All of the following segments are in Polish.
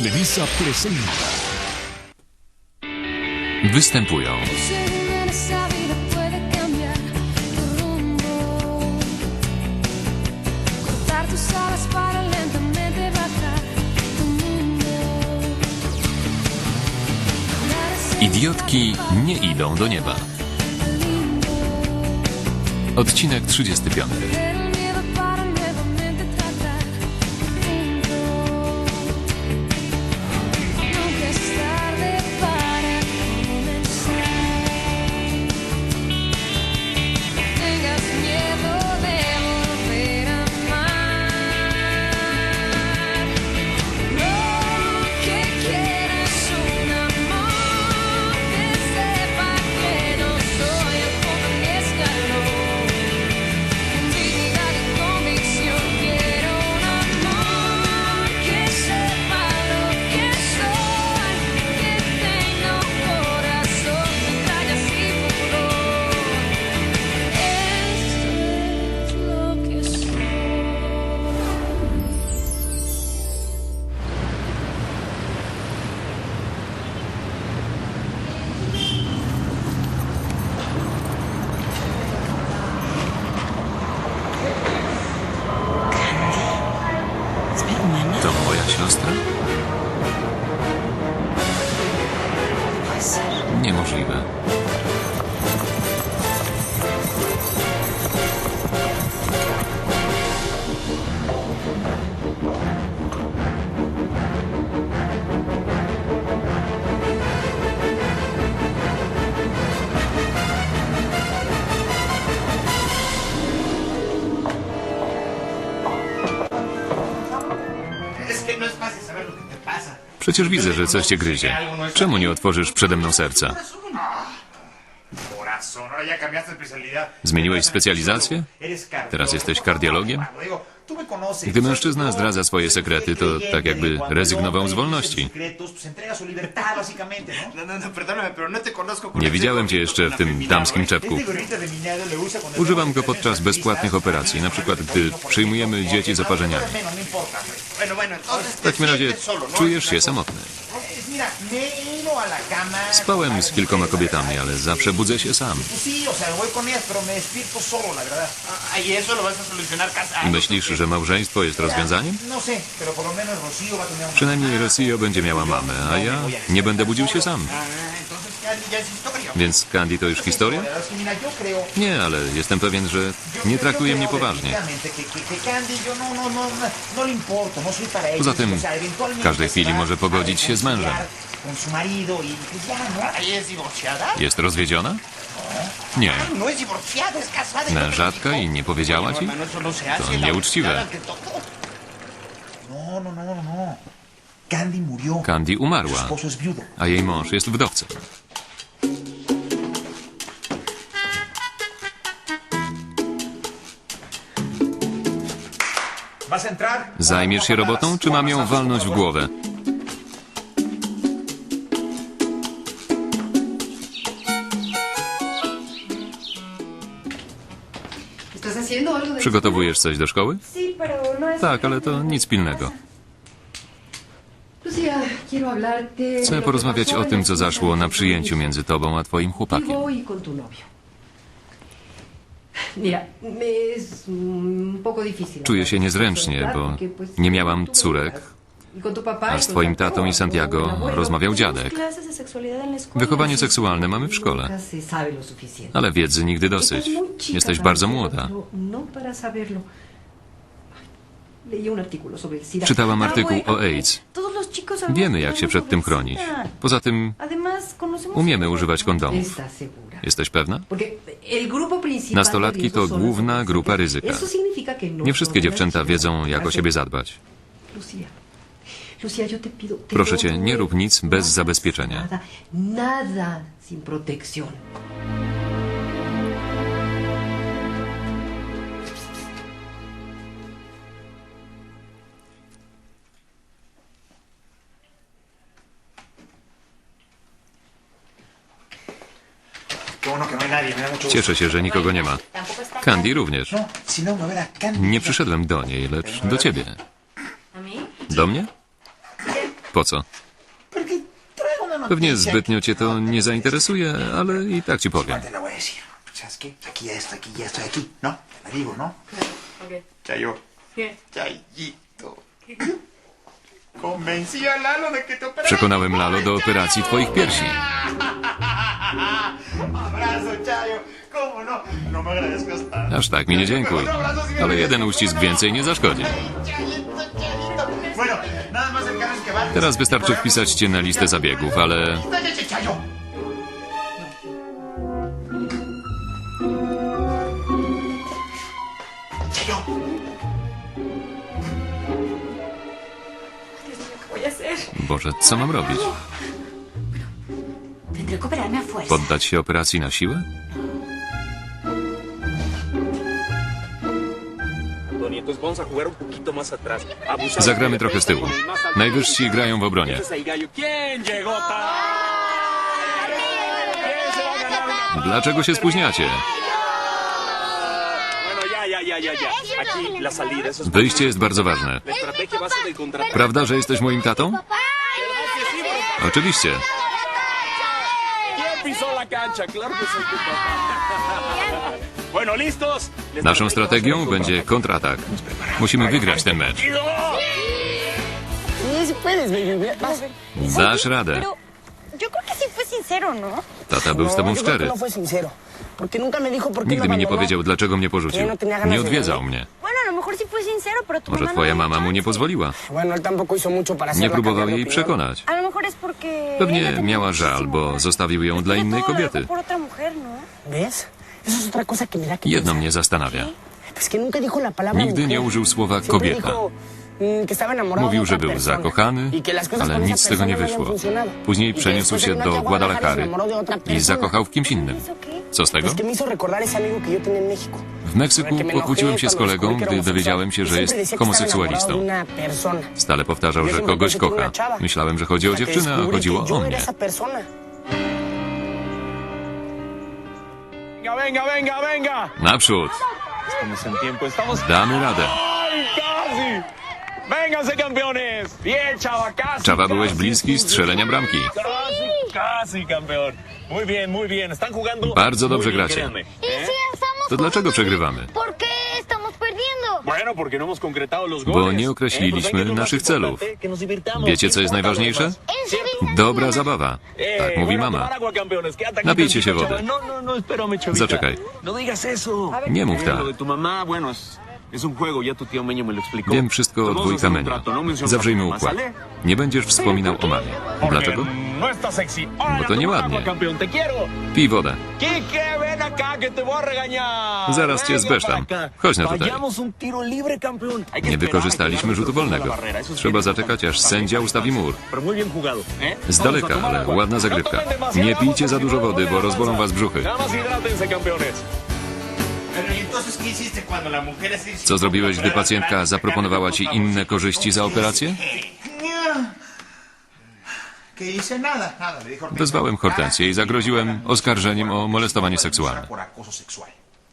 Televisa presenta. Występują Idiotki nie idą do nieba. Odcinek 35. Przecież widzę, że coś cię gryzie. Czemu nie otworzysz przede mną serca? Zmieniłeś specjalizację? Teraz jesteś kardiologiem? Gdy mężczyzna zdradza swoje sekrety, to tak jakby rezygnował z wolności. No, no, no, no Nie widziałem cię jeszcze w tym damskim czepku. Używam go podczas bezpłatnych operacji, na przykład gdy przyjmujemy dzieci z oparzeniami. Bueno, no importa. Bueno, bueno, entonces W takim razie ¿no? czujesz się samotny. Spałem z kilkoma kobietami, ale zawsze budzę się sam. Ah, y eso lo vas a solucionar casado. Myślisz, że małżeństwo jest rozwiązaniem? No. Przynajmniej Rocio będzie miała mamę, a ja nie będę budził się sam. Więc Candy to już historia? Nie, ale jestem pewien, że nie traktuje mnie poważnie. Poza tym w każdej chwili może pogodzić się z mężem. Jest rozwiedziona? Nie. Mężatka i nie powiedziała ci? To nieuczciwe. Candy umarła, a jej mąż jest wdowcem. Zajmiesz się robotą, czy mam ją walnąć w głowę? ¿Estás haciendo algo de Przygotowujesz coś do szkoły? No. Tak, ale to nic pilnego. Chcę porozmawiać o tym, co zaszło na przyjęciu między tobą a twoim chłopakiem. Czuję się niezręcznie, bo nie miałam córek, y a y z twoim tatą i Santiago rozmawiał dziadek. Wychowanie seksualne mamy w szkole, ale wiedzy nigdy dosyć. Jesteś bardzo młoda. No. Czytałam Ah, artykuł o AIDS. Wiemy, jak się przed tym chronić. Poza tym umiemy używać kondomów. Jesteś pewna? Nastolatki to główna grupa ryzyka. No Nie wszystkie dziewczęta wiedzą, jak o siebie zadbać. Proszę cię, nie rób nic no bez zabezpieczenia. Cieszę się, że nikogo nie ma. Candy również. No, no. Nie przyszedłem do niej, lecz do ciebie. Do mnie? Po co? Pewnie zbytnio cię to nie zainteresuje, ale i tak ci powiem. ¿no? ¿no? Przekonałem Lalo do operacji twoich piersi. Abrazo, Chayo. ¿Cómo no? No me agradezcas tanto. Aż tak mi nie dziękuj. Ale jeden uścisk więcej nie zaszkodzi. Teraz wystarczy wpisać cię na listę zabiegów, ale. Boże, co mam robić? Poddać się operacji na siłę? Zagramy trochę z tyłu. Najwyżsi grają w obronie. Entonces ahí, gallo. ¿Quién llegó tarde? ¿Quién se va a ganar una... Dlaczego się spóźniacie? Wyjście jest bardzo ważne. Prawda, że jesteś moim tatą? Oczywiście. ¿Quién pisó la cancha? Claro que soy tu papá. Bueno, ¿listos? Naszą strategią będzie kontratak. Musimy wygrać ten mecz. Dasz radę. ¿no? Tata był z tobą creo que szczery. no Nigdy mi nie powiedział, dlaczego mnie porzucił. Nie odwiedzał mnie. Może twoja no mama mu nie pozwoliła. Nie próbował jej przekonać. Pewnie miała żal, bo zostawił ją dla innej kobiety. ¿no? Jedno mnie zastanawia. Nigdy nie użył słowa kobieta. Mm, Mówił, że był zakochany, Y ale nic z tego nie wyszło. Później Y przeniósł się do Guadalajary i zakochał w kimś innym. Co z tego? W Meksyku pokłóciłem się z kolegą, gdy dowiedziałem się, że jest homoseksualistą. Stale powtarzał, że kogoś kocha. Myślałem, że chodzi o dziewczynę, a chodziło o mnie. Naprzód! Damy radę. Czawa, byłeś bliski strzelenia bramki. Bardzo dobrze gracie. Y ¿Eh? To dlaczego przegrywamy? no Bo nie ¿eh? określiliśmy naszych celów. Wiecie, co jest ¿Qué importa najważniejsze? Dobra zabawa. Eh, Tak mówi bueno, mama. Napijcie się wody. No, no. Zaczekaj. Nie mów Eh, tak. Wiem wszystko o dwójka no menciones Zawrzyjmy układ. Nie będziesz wspominał o mamie. Dlaczego? No Bo to nieładnie. Pij wodę. Zaraz cię zbesztam. Chodź na tutaj. Nie wykorzystaliśmy rzutu wolnego. Trzeba zaczekać, aż sędzia ustawi mur. ¿eh? Z daleka, ale ładna No zagrywka. Nie pijcie za dużo wody, bo rozbolą was brzuchy. Co zrobiłeś, gdy pacjentka zaproponowała ci inne korzyści za operację? Wezwałem Hortensję i zagroziłem oskarżeniem o molestowanie seksualne.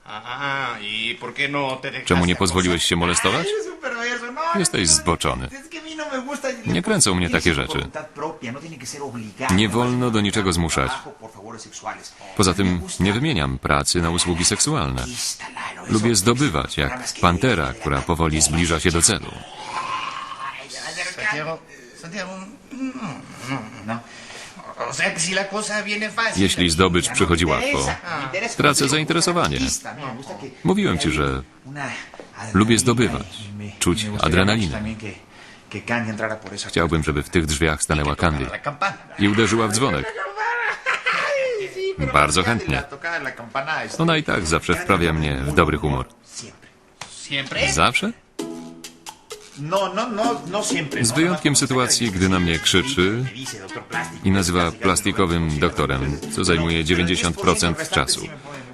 Ah, ¿y no Czemu nie pozwoliłeś się molestować? Perverso. No, Jesteś zboczony. No. Nie kręcą mnie takie rzeczy. No. Nie wolno do niczego zmuszać. Poza tym nie wymieniam pracy na usługi seksualne. Lubię zdobywać, jak pantera, która powoli zbliża się do celu. Jeśli zdobycz przychodzi łatwo, tracę zainteresowanie. Mówiłem ci, że lubię zdobywać, czuć adrenalinę. Chciałbym, żeby w tych drzwiach stanęła Candy i uderzyła w dzwonek. Bardzo chętnie. Ona i tak zawsze wprawia mnie w dobry humor. Zawsze? No, no, no. Z wyjątkiem sytuacji, gdy na mnie krzyczy i nazywa plastikowym doktorem, co zajmuje 90% czasu.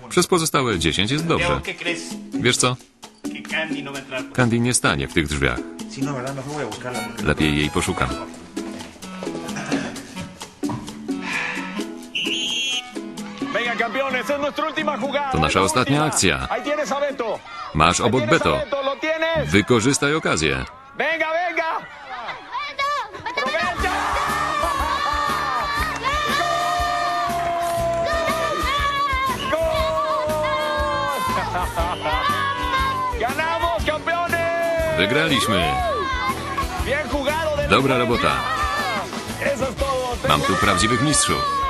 Przez pozostałe 10 jest dobrze. Wiesz co? Candy nie stanie w tych drzwiach. Lepiej jej poszukam. To nasza ostatnia akcja. Masz obok Beto. Wykorzystaj okazję. Wygraliśmy. Dobra robota. Mam tu prawdziwych mistrzów.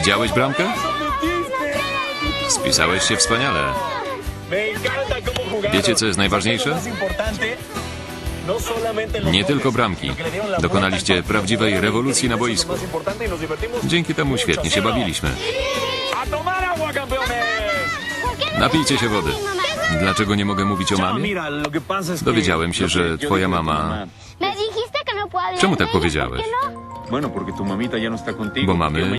Widziałeś bramkę? Spisałeś się wspaniale. Wiecie, co jest najważniejsze? Nie tylko bramki. Dokonaliście prawdziwej rewolucji na boisku. Dzięki temu świetnie się bawiliśmy. Napijcie się wody. Dlaczego nie mogę mówić o mamie? Dowiedziałem się, że twoja mama... Czemu tak powiedziałeś? ¿por qué no? No. Bo mamy